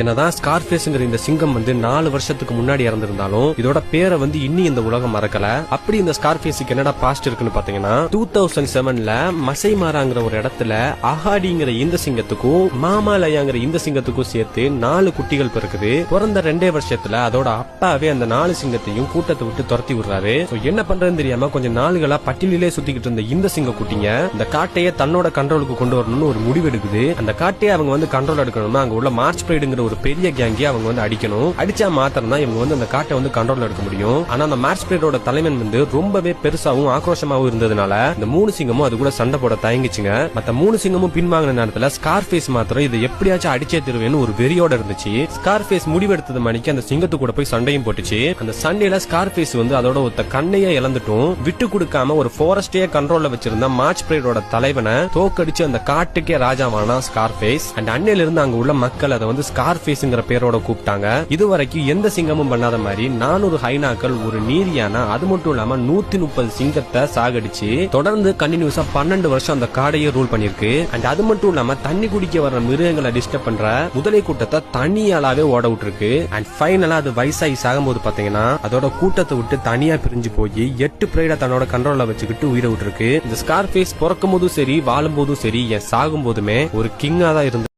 என்னதான் ஸ்கார்பேஸ்ங்கிற இந்த சிங்கம் வந்து நாலு வருஷத்துக்கு முன்னாடி இறந்திருந்தாலும் இதோட பேரை வந்து இன்னி இந்த உலகம் மறக்கல. அப்படி இந்த ஸ்கார்பேஸுக்கு என்னடா பாஸ்ட் இருக்குன்னு பாத்தீங்கன்னா டூ தௌசண்ட் செவன்ல மசைமாராங்கிற ஒரு இடத்துல அஹாடிங்கிற இந்த சிங்கத்துக்கும் மாமாலயாங்கிற இந்த சிங்கத்துக்கும் சேர்த்து நாலு குட்டிகள் பிறக்குது. பிறந்த ரெண்டே வருஷத்துல அதோட அப்பாவே அந்த நாலு சிங்கத்தையும் கூட்டத்தை விட்டு துரத்தி விடுறாரு. என்ன பண்றதுன்னு தெரியாம கொஞ்சம் நாளுகளா பட்டியலிலே சுத்திக்கிட்டு இருந்த இந்த சிங்க குட்டிங்க இந்த காட்டையே தன்னோட கண்ட்ரோலுக்கு கொண்டு வரணும்னு ஒரு முடிவு எடுக்குது அந்த காட்டையே அவங்க வந்து கண்ட்ரோல் எடுக்கணும்னா அங்க உள்ள மார்ச் பிரைடுங்கிற ஒரு பெரிய கேங்கே அவங்க வந்து அடிக்கணும். அடிச்சா மாத்திரம் தான் இவங்க வந்து அந்த காட்டை வந்து கண்ட்ரோல் எடுக்க முடியும். ஆனா அந்த மார்ச் பிரைடோட தலைவன் வந்து ரொம்பவே பெருசாவும் ஆக்ரோஷமாவும் இருந்ததுனால இந்த மூணு சிங்கமும் அது கூட சண்டை போட தயங்கிச்சுங்க. மத்த மூணு சிங்கமும் பின்வாங்கின நேரத்துல ஸ்கார்பேஸ் மாத்திரம் இதை எப்படியாச்சும் அடிச்சே தருவேன்னு ஒரு வெறியோட இருந்துச்சு. ஸ்கார்பேஸ் முடிவெடுத்தது மணிக்கு அந்த சிங்கத்து கூட போய் சண்டையும் போட்டுச்சு. அந்த சண்டையில ஸ்கார்பேஸ் வந்து அதோட ஒருத்த கண்ணையே இழந்துட்டும். விட்டு கொடுக்காம ஒரு ஃபாரஸ்டே கண்ட்ரோல்ல வச்சிருந்த மார்ச் பிரைடோட தலைவனை தோக்கடிச்சு அந்த காட்டுக்கே ராஜாவானா ஸ்கார்பேஸ் அண்ட் அன்னையில இருந்து அங்க உள்ள மக்கள் அதை வந்து ஸ்கார்பேஸ்ங்கிற பேரோட கூப்பிட்டாங்க. இதுவரைக்கும் எந்த சிங்கமும் பண்ணாத மாதிரி நானூறு ஹைனாக்கள் ஒரு நீரியான அது மட்டும் இல்லாம நூத்தி முப்பது சிங்கத்தை சாகடிச்சு தொடர்ந்து கண்டினியூஸா பன்னெண்டு வருஷம் அந்த காடையே ரூல் பண்ணிருக்கு அண்ட் அது மட்டும் இல்லாம தண்ணி குடிக்க வர்ற மிருகங்களை டிஸ்டர்ப் பண்ற முதலை கூட்டத்தை தனியாலாவே ஓட விட்டுருக்கு. அண்ட் ஃபைனலா அது வயசாகி சாகும்போது பாத்தீங்கன்னா அதோட கூட்டத்தை விட்டு தனியா பிரிஞ்சு போய் எட்டு பிரைட தன்னோட கண்ட்ரோல்ல வச்சுக்கிட்டு உயிரை விட்டுருக்கு. இந்த ஸ்கார்பேஸ் பிறக்கும் போதும் சரி வாழும் போதும் சரி என் சாகும் போதுமே ஒரு கிங்கா தான் இருந்து